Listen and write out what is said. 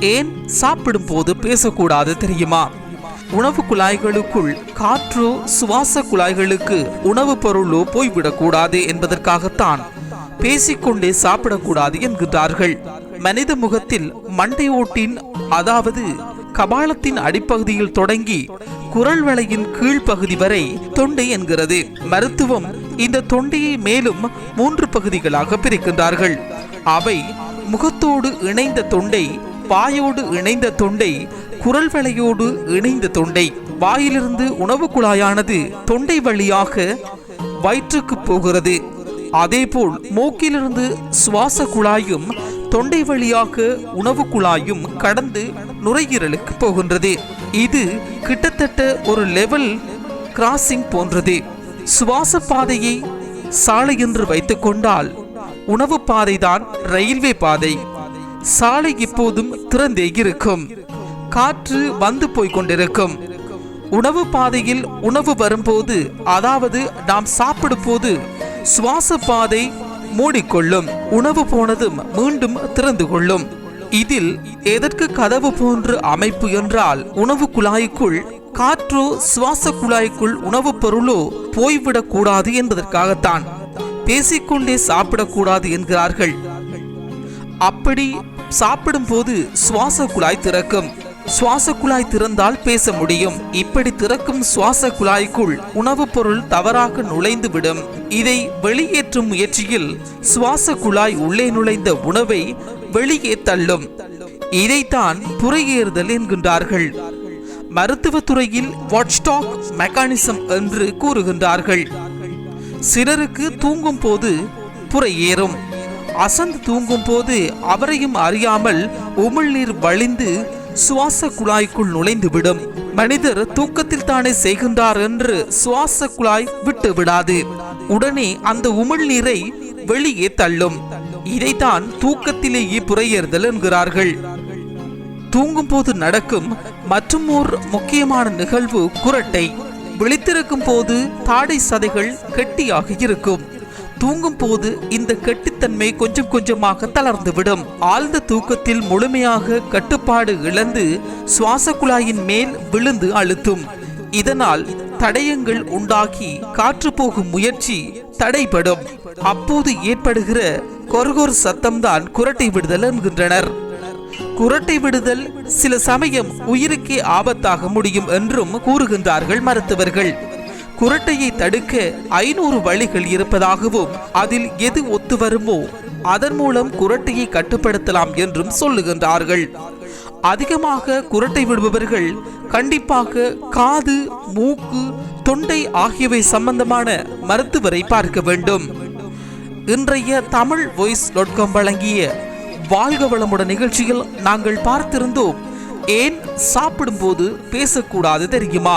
ஏன் சாப்பிடும் போது பேசக்கூடாது தெரியுமா? உணவு குழாய்களுக்குள் காற்றோ சுவாச குழாய்களுக்கு உணவுப் பொருளோ போய்விடக்கூடாது என்பதற்காகத்தான் பேசிக்கொண்டே சாப்பிடக்கூடாது என்கிறார்கள். மனித முகத்தில் மண்டையோட்டின் அதாவது கபாலத்தின் அடிப்பகுதியில் தொடங்கி குரல் வளையின் கீழ்ப்பகுதி வரை தொண்டை என்கிறது. மருத்துவம் இந்த தொண்டையை மேலும் மூன்று பகுதிகளாக பிரிக்கின்றார்கள். அவை முகத்தோடு இணைந்த தொண்டை வாயோடு இணைந்த தொண்டை குரல் வலையோடு இணைந்த தொண்டை. வாயிலிருந்து உணவு குழாயானது தொண்டை வழியாக வயிற்றுக்கு போகிறது. அதேபோல் மூக்கிலிருந்து சுவாச குழாயும் தொண்டை வழியாக உணவு குழாயும் கடந்து நுரையீரலுக்கு போகின்றது. இது கிட்டத்தட்ட ஒரு லெவல் கிராசிங் போன்றது. சுவாச பாதையை சாலை என்று வைத்துக்கொண்டால் உணவு பாதைதான் ரயில்வே பாதை. சாலை இப்போதும் திறந்தே இருக்கும். காற்று வந்து போய் கொண்டிருக்கும். உணவு பாதையில் உணவு வரும்போது அதாவது நாம் சாப்பிடும் போது சுவாச பாதை மூடிக்கொள்ளும். உணவு போனதும் மீண்டும் திறந்து கொள்ளும். இதில் எதற்கு கதவு போன்ற அமைப்பு என்றால் உணவு குழாய்க்குள் காற்றோ சுவாச குழாய்க்குள் உணவுப் பொருளோ போய்விடக் கூடாது என்பதற்காகத்தான். பேசிக்கொண்டே சாப்பிடக்கூடாது என்கிறார்கள். அப்படி சாப்பிடும்போது சுவாச குழாய் திறக்கும். சுவாச குழாய் திறந்தால் பேச முடியும். இப்படி திறக்கும் சுவாச குழாய்க்குள் உணவுப் பொருள் தவறாக நுழைந்து விடும் இதை வெளியேற்றும் முயற்சியில் சுவாச குழாய் உள்ளே நுழைந்த உணவை வெளியே தள்ளும். இதைத்தான் புறையேறுதல் என்கின்றார்கள். மருத்துவத்துறையில் வாட்ச்டாக் மெக்கானிசம் என்று கூறுகின்றார்கள். சிலருக்கு தூங்கும் போது புறையேறும். அசந்து தூங்கும் போது அவரையும் அறியாமல் உமிழ்நீர் வழிந்து சுவாச குழாய்க்குள் நுழைந்துவிடும். மனிதர் தூக்கத்தில் தானே செய்கின்றார் என்று சுவாச குழாய் விட்டு விடாது உடனே அந்த உமிழ்நீரை வெளியே தள்ளும். இதைத்தான் தூக்கத்திலேயே புறையேறுதல் என்கிறார்கள். தூங்கும் போது நடக்கும் மற்றும் ஓர் முக்கியமான நிகழ்வு குரட்டை. விழித்திருக்கும் போது தாடை சதைகள் கெட்டியாக இருக்கும். தூங்கும் போது இந்த கெட்டித்தன்மை கொஞ்சம் கொஞ்சமாக தளர்ந்துவிடும். ஆழ்ந்த தூக்கத்தில் முழுமையாக கட்டுப்பாடு இழந்து சுவாச குழாயின் மேல் விழுந்து அழுத்தும். இதனால் தடயங்கள் உண்டாகி காற்று போகும் முயற்சி தடைபடும். அப்போது ஏற்படுகிற கொரகொர் சத்தம்தான் குரட்டை விடுதல் என்கின்றனர். குரட்டை விடுதல் சில சமயம் உயிருக்கே ஆபத்தாக முடியும் என்றும் கூறுகின்றார்கள் மருத்துவர்கள். குரட்டையை தடுக்க ஐநூறு வழிகள் இருப்பதாகவும் அதில் எது ஒத்து வருமோ அதன் மூலம் குரட்டையை கட்டுப்படுத்தலாம் என்றும் சொல்லுகின்றார்கள். அதிகமாக குரட்டை விடுபவர்கள் கண்டிப்பாக காது மூக்கு தொண்டை ஆகியவை சம்பந்தமான மருத்துவரை பார்க்க வேண்டும். இன்றைய தமிழ் வாய்ஸ் டாட் காம் வழங்கிய வாழ்க வளமுடன் நிகழ்ச்சியில் நாங்கள் பார்த்திருந்தோம். ஏன் சாப்பிடும்போது பேசக்கூடாது தெரியுமா?